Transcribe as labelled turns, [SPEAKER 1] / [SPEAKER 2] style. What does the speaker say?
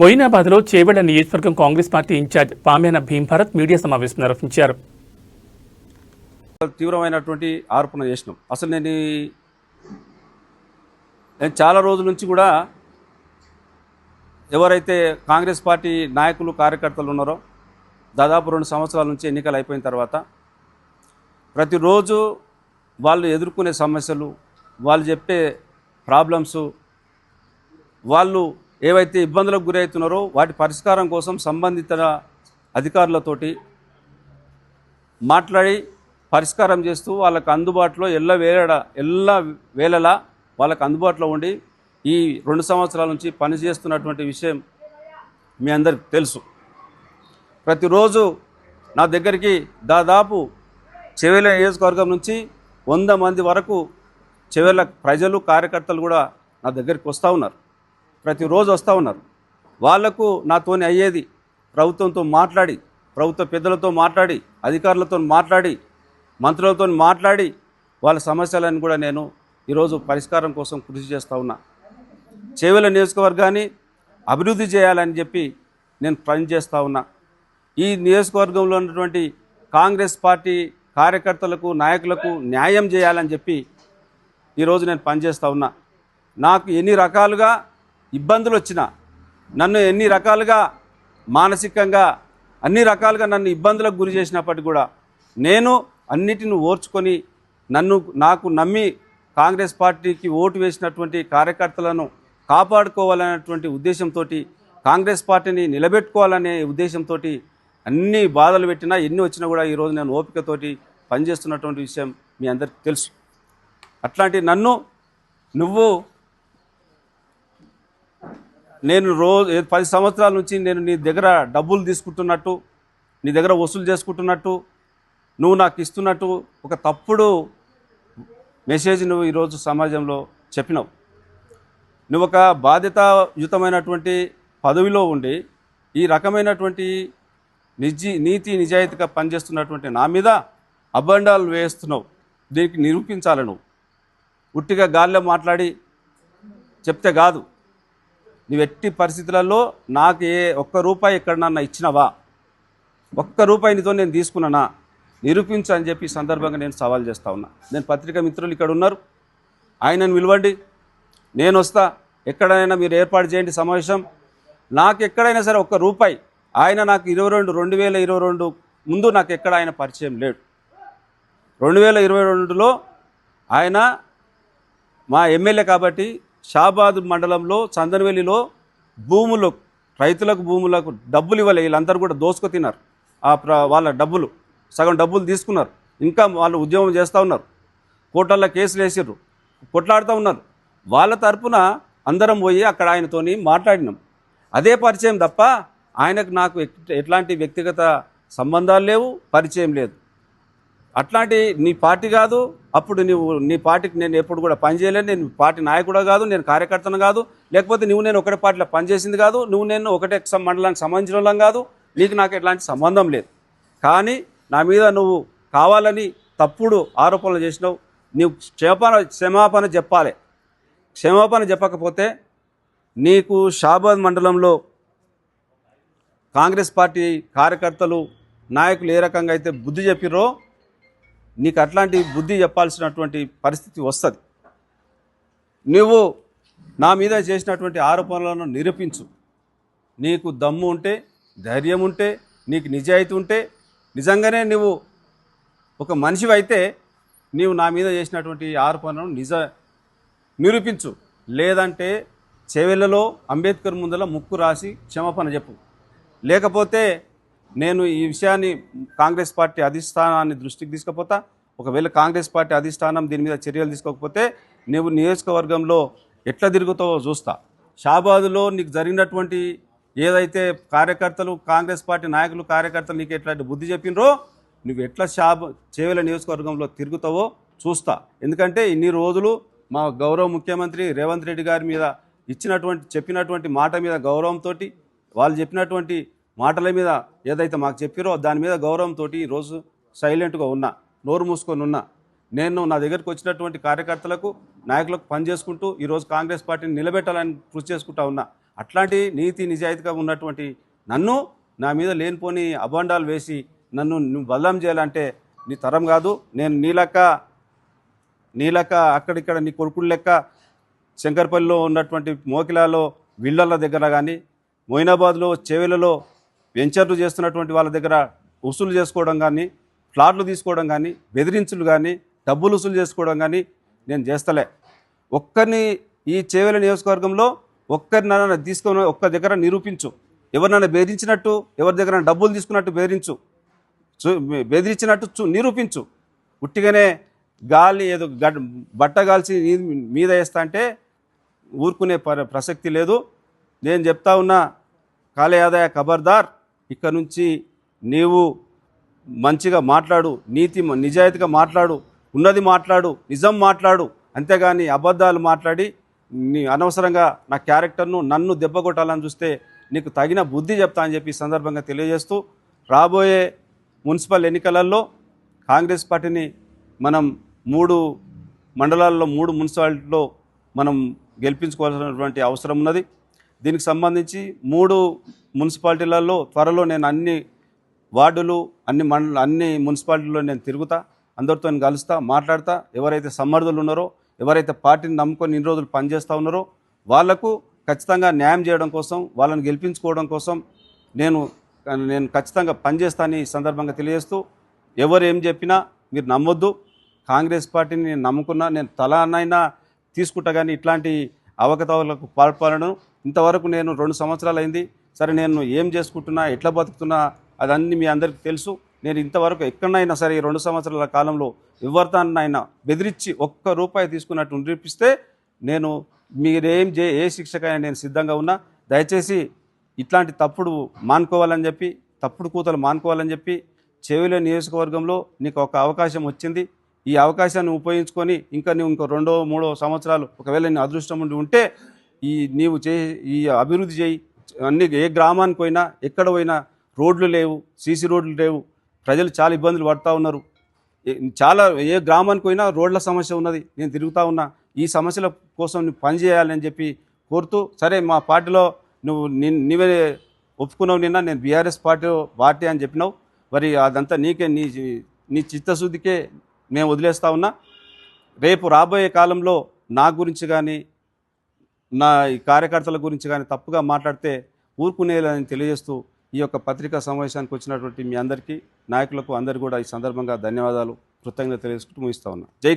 [SPEAKER 1] మొయినాబాద్లో చేవెళ్ళ నియోజకవర్గం Congress party incharge Pamyana Bheembharat media సమావేశం నిర్వహించారు.
[SPEAKER 2] తీవ్రమైనటువంటి ఆరోపణ చేసినాం. అసలు నేను నేను చాలా రోజుల నుంచి కూడా ఎవరైతే కాంగ్రెస్ పార్టీ నాయకులు కార్యకర్తలు ఉన్నారో దాదాపు రెండు సంవత్సరాల నుంచి ఎన్నికలు అయిపోయిన తర్వాత ప్రతిరోజు వాళ్ళు ఎదుర్కొనే సమస్యలు వాళ్ళు చెప్పే ప్రాబ్లమ్స్ వాళ్ళు ఏవైతే ఇబ్బందులకు గురవుతున్నారో వాటి పరిష్కారం కోసం సంబంధిత అధికారులతోటి మాట్లాడి పరిష్కారం చేస్తూ వాళ్ళకు అందుబాటులో ఎల్ల వేళ ఎల్ల వేళలా వాళ్ళకు అందుబాటులో ఉండి ఈ రెండు సంవత్సరాల నుంచి పనిచేస్తున్నటువంటి విషయం మీ అందరికి తెలుసు. ప్రతిరోజు నా దగ్గరికి దాదాపు చెవేల నియోజకవర్గం నుంచి వంద మంది వరకు చెవేల ప్రజలు కార్యకర్తలు కూడా నా దగ్గరికి వస్తూ ఉన్నారు. ప్రతిరోజు వస్తూ ఉన్నారు. వాళ్ళకు నాతోని అయ్యేది ప్రభుత్వంతో మాట్లాడి ప్రభుత్వ పెద్దలతో మాట్లాడి అధికారులతో మాట్లాడి మంత్రులతో మాట్లాడి వాళ్ళ సమస్యలను కూడా నేను ఈరోజు పరిష్కారం కోసం కృషి చేస్తూ ఉన్నా. చేవెల నియోజకవర్గాన్ని అభివృద్ధి చేయాలని చెప్పి నేను పనిచేస్తూ ఉన్నా. ఈ నియోజకవర్గంలో ఉన్నటువంటి కాంగ్రెస్ పార్టీ కార్యకర్తలకు నాయకులకు న్యాయం చేయాలని చెప్పి ఈరోజు నేను పనిచేస్తూ ఉన్నా. నాకు ఎన్ని రకాలుగా ఇబ్బందులు వచ్చినా నన్ను ఎన్ని రకాలుగా మానసికంగా అన్ని రకాలుగా నన్ను ఇబ్బందులకు గురి చేసినప్పటికీ కూడా నేను అన్నిటిని ఓర్చుకొని నన్ను నాకు నమ్మి కాంగ్రెస్ పార్టీకి ఓటు వేసినటువంటి కార్యకర్తలను కాపాడుకోవాలనేటువంటి ఉద్దేశంతో కాంగ్రెస్ పార్టీని నిలబెట్టుకోవాలనే ఉద్దేశంతో అన్ని బాధలు పెట్టినా ఎన్ని వచ్చినా కూడా ఈరోజు నేను ఓపికతోటి పనిచేస్తున్నటువంటి విషయం మీ అందరికీ తెలుసు. అట్లాంటి నన్ను నువ్వు నేను రోజు పది సంవత్సరాల నుంచి నేను నీ దగ్గర డబ్బులు తీసుకుంటున్నట్టు నీ దగ్గర వసూలు చేసుకుంటున్నట్టు నువ్వు నాకు ఇస్తున్నట్టు ఒక తప్పుడు మెసేజ్ నువ్వు ఈరోజు సమాజంలో చెప్పినావు. నువ్వు ఒక బాధ్యతాయుతమైనటువంటి పదవిలో ఉండి ఈ రకమైనటువంటి నిజీ నీతి నిజాయితీగా పనిచేస్తున్నటువంటి నా మీద అబండాలు వేస్తున్నావు. దీనికి నిరూపించాలి నువ్వు. ఉట్టిగా గాల్లో మాట్లాడి చెప్తే కాదు. నువ్వు ఎట్టి పరిస్థితులలో నాకు ఏ ఒక్క రూపాయి ఎక్కడన్నా ఇచ్చినవా? ఒక్క రూపాయి నీతో నేను తీసుకున్నానా? నిరూపించు అని చెప్పి సందర్భంగా నేను సవాల్ చేస్తా ఉన్నా. నేను పత్రికా మిత్రులు ఇక్కడ ఉన్నారు. ఆయనను పిలవండి. నేను వస్తా. ఎక్కడైనా మీరు ఏర్పాటు చేయండి సమావేశం. నాకు ఎక్కడైనా సరే ఒక్క రూపాయి. ఆయన నాకు ఇరవై రెండు రెండు వేల ఇరవై రెండు ముందు నాకు ఎక్కడ ఆయన పరిచయం లేడు. రెండు వేల ఇరవై రెండులో ఆయన మా ఎమ్మెల్యే కాబట్టి షాబాద్ మండలంలో చందనవెల్లిలో భూములు రైతులకు భూములకు డబ్బులు ఇవ్వలే. వీళ్ళందరూ కూడా దోసుకు తిన్నారు. ఆ ప్ర వాళ్ళ డబ్బులు సగం డబ్బులు తీసుకున్నారు. ఇంకా వాళ్ళు ఉద్యమం చేస్తూ ఉన్నారు. కోటల్లో కేసులు వేసిర్రు. కొట్లాడుతూ ఉన్నారు. వాళ్ళ తరపున అందరం పోయి అక్కడ ఆయనతోని మాట్లాడినాం. అదే పరిచయం తప్ప ఆయనకు నాకు ఎట్లాంటి వ్యక్తిగత సంబంధాలు లేవు పరిచయం లేదు. అట్లాంటి నీ పార్టీ కాదు అప్పుడు నువ్వు నీ పార్టీకి నేను ఎప్పుడు కూడా పనిచేయలేను నేను పార్టీ నాయకుడు కాదు నేను కార్యకర్తను కాదు. లేకపోతే నువ్వు నేను ఒకటే పార్టీలో పనిచేసింది కాదు నువ్వు నేను ఒకటే మండలానికి సంబంధించిన వాళ్ళం కాదు. నీకు నాకు ఎట్లాంటి సంబంధం లేదు. కానీ నా మీద నువ్వు కావాలని తప్పుడు ఆరోపణలు చేసినావు. నువ్వు క్షమాపణ క్షమాపణ చెప్పాలి. క్షమాపణ చెప్పకపోతే నీకు షాబాద్ మండలంలో కాంగ్రెస్ పార్టీ కార్యకర్తలు నాయకులు ఏ రకంగా అయితే బుద్ధి చెప్పిరో నీకు అట్లాంటి బుద్ధి చెప్పాల్సినటువంటి పరిస్థితి వస్తుంది. నువ్వు నా మీద చేసినటువంటి ఆరోపణలను నిరూపించు. నీకు దమ్ము ఉంటే ధైర్యం ఉంటే నీకు నిజాయితీ ఉంటే నిజంగానే నువ్వు ఒక మనిషివైతే నీవు నా మీద చేసినటువంటి ఆరోపణలను నిజ నిరూపించు. లేదంటే చెవెళ్ళలో అంబేద్కర్ ముందల ముక్కు రాసి క్షమాపణ చెప్పు. లేకపోతే నేను ఈ విషయాన్ని కాంగ్రెస్ పార్టీ అధిష్టానాన్ని దృష్టికి తీసుకుపోతా. ఒకవేళ కాంగ్రెస్ పార్టీ అధిష్టానం దీని మీద చర్యలు తీసుకోకపోతే నువ్వు నియోజకవర్గంలో ఎట్లా తిరుగుతావో చూస్తా. షాబాదులో నీకు జరిగినటువంటి ఏదైతే కార్యకర్తలు కాంగ్రెస్ పార్టీ నాయకులు కార్యకర్తలు నీకు ఎట్లాంటి బుద్ధి చెప్పినరో నువ్వు ఎట్లా షాబ్ చేవెల నియోజకవర్గంలో తిరుగుతావో చూస్తా. ఎందుకంటే ఇన్ని రోజులు మా గౌరవ ముఖ్యమంత్రి రేవంత్ రెడ్డి గారి మీద ఇచ్చినటువంటి చెప్పినటువంటి మాట మీద గౌరవంతో వాళ్ళు చెప్పినటువంటి మాటల మీద ఏదైతే మాకు చెప్పారో దాని మీద గౌరవంతో ఈరోజు సైలెంట్గా ఉన్నా నోరు మూసుకొని ఉన్నా నేను నా దగ్గరకు వచ్చినటువంటి కార్యకర్తలకు నాయకులకు పనిచేసుకుంటూ ఈరోజు కాంగ్రెస్ పార్టీని నిలబెట్టాలని కృషి చేసుకుంటా ఉన్నా అట్లాంటి నీతి నిజాయితీగా ఉన్నటువంటి నన్ను నా మీద లేనిపోని అభండాలు వేసి నన్ను నువ్వు చేయాలంటే నీ తరం కాదు. నేను నీలక్క నీలక్క అక్కడిక్కడ నీ కొడుకుల లెక్క శంకర్పల్లిలో ఉన్నటువంటి మోకిలాలో విళ్ళల దగ్గర కానీ మొయినాబాద్లో చెవెలలో వెంచర్లు చేస్తున్నటువంటి వాళ్ళ దగ్గర వసూలు చేసుకోవడం కానీ ఫ్లాట్లు తీసుకోవడం కానీ బెదిరించులు కానీ డబ్బులు వసూలు చేసుకోవడం కానీ నేను చేస్తలే. ఒక్కరిని ఈ చేవెల నియోజకవర్గంలో ఒక్కరినైనా తీసుకొని ఒక్క దగ్గర నిరూపించు. ఎవరినైనా బెదిరించినట్టు ఎవరి దగ్గర డబ్బులు తీసుకున్నట్టు బెదిరించు. చూ బెదిరించినట్టు చూ నిరూపించు. ఉట్టిగానే గాలి ఏదో గడ్ బట్ట కాల్చి మీద వేస్తా అంటే ఊరుకునే ప్రసక్తి లేదు. నేను చెప్తా ఉన్న కాలయాదయ ఖబర్దార్. ఇక్కడ నుంచి నీవు మంచిగా మాట్లాడు నీతి నిజాయితీగా మాట్లాడు ఉన్నది మాట్లాడు నిజం మాట్లాడు అంతేగాని అబద్ధాలు మాట్లాడి నీ అనవసరంగా నా క్యారెక్టర్ను నన్ను దెబ్బ కొట్టాలని చూస్తే నీకు తగిన బుద్ధి చెప్తా అని చెప్పి సందర్భంగా తెలియజేస్తూ రాబోయే మున్సిపల్ ఎన్నికలలో కాంగ్రెస్ పార్టీని మనం మూడు మండలాల్లో మూడు మున్సిపాలిటీలో మనం గెలిపించుకోవాల్సినటువంటి అవసరం ఉన్నది. దీనికి సంబంధించి మూడు మున్సిపాలిటీలలో త్వరలో నేను అన్ని వార్డులు అన్ని మండల అన్ని మున్సిపాలిటీల్లో నేను తిరుగుతా అందరితో నేను కలుస్తా మాట్లాడతా. ఎవరైతే సమర్థులు ఉన్నారో ఎవరైతే పార్టీని నమ్ముకొని ఇన్ని రోజులు పనిచేస్తూ ఉన్నారో వాళ్ళకు ఖచ్చితంగా న్యాయం చేయడం కోసం వాళ్ళని గెలిపించుకోవడం కోసం నేను నేను ఖచ్చితంగా పనిచేస్తానని ఈ సందర్భంగా తెలియజేస్తూ ఎవరు ఏం చెప్పినా మీరు నమ్మొద్దు. కాంగ్రెస్ పార్టీని నేను నమ్ముకున్నా నేను తలానైనా తీసుకుంటా కానీ ఇట్లాంటి అవకతవకలకు పాల్పడను. ఇంతవరకు నేను రెండు సంవత్సరాలు అయింది సరే నేను ఏం చేసుకుంటున్నా ఎట్లా బతుకుతున్నా అదన్నీ మీ అందరికీ తెలుసు. నేను ఇంతవరకు ఎక్కడైనా సరే ఈ రెండు సంవత్సరాల కాలంలో ఎవరిదాన్నైనా బెదిరించి ఒక్క రూపాయి తీసుకున్నట్టు నిరూపిస్తే నేను మీరేం చే ఏ శిక్షకైనా నేను సిద్ధంగా ఉన్నా. దయచేసి ఇట్లాంటి తప్పుడు మానుకోవాలని చెప్పి తప్పుడు కూతలు మానుకోవాలని చెప్పి చెవిలో నియోజకవర్గంలో నీకు ఒక అవకాశం వచ్చింది. ఈ అవకాశాన్ని ఉపయోగించుకొని ఇంకా నువ్వు ఇంకో రెండో మూడో సంవత్సరాలు ఒకవేళ నీ అదృష్టం ఉండి ఉంటే ఈ నీవు చే ఈ అభివృద్ధి చేయి. అన్ని ఏ గ్రామానికి పోయినా ఎక్కడ పోయినా రోడ్లు లేవు సీసీ రోడ్లు లేవు. ప్రజలు చాలా ఇబ్బందులు పడుతూ ఉన్నారు. చాలా ఏ గ్రామానికి పోయినా రోడ్ల సమస్య ఉన్నది. నేను తిరుగుతూ ఉన్నా. ఈ సమస్యల కోసం నువ్వు పనిచేయాలని చెప్పి కోరుతూ సరే మా పార్టీలో నువ్వు నువ్వే నీవే ఒప్పుకున్నావు నిన్న నేను బీఆర్ఎస్ పార్టీ పార్టీ అని చెప్పినావు. మరి అదంతా నీకే నీ నీ చిత్తశుద్ధికే మేము వదిలేస్తా ఉన్నా. రేపు రాబోయే కాలంలో నా గురించి కానీ నా ఈ కార్యకర్తల గురించి కానీ తప్పుగా మాట్లాడితే ఊరుకునేదని తెలియజేస్తూ ఈ యొక్క పత్రికా సమావేశానికి వచ్చినటువంటి మీ అందరికీ నాయకులకు అందరికీ కూడా ఈ సందర్భంగా ధన్యవాదాలు. కృతజ్ఞత తెలియజేసుకుంటూ ముగిస్తా ఉన్నా. జై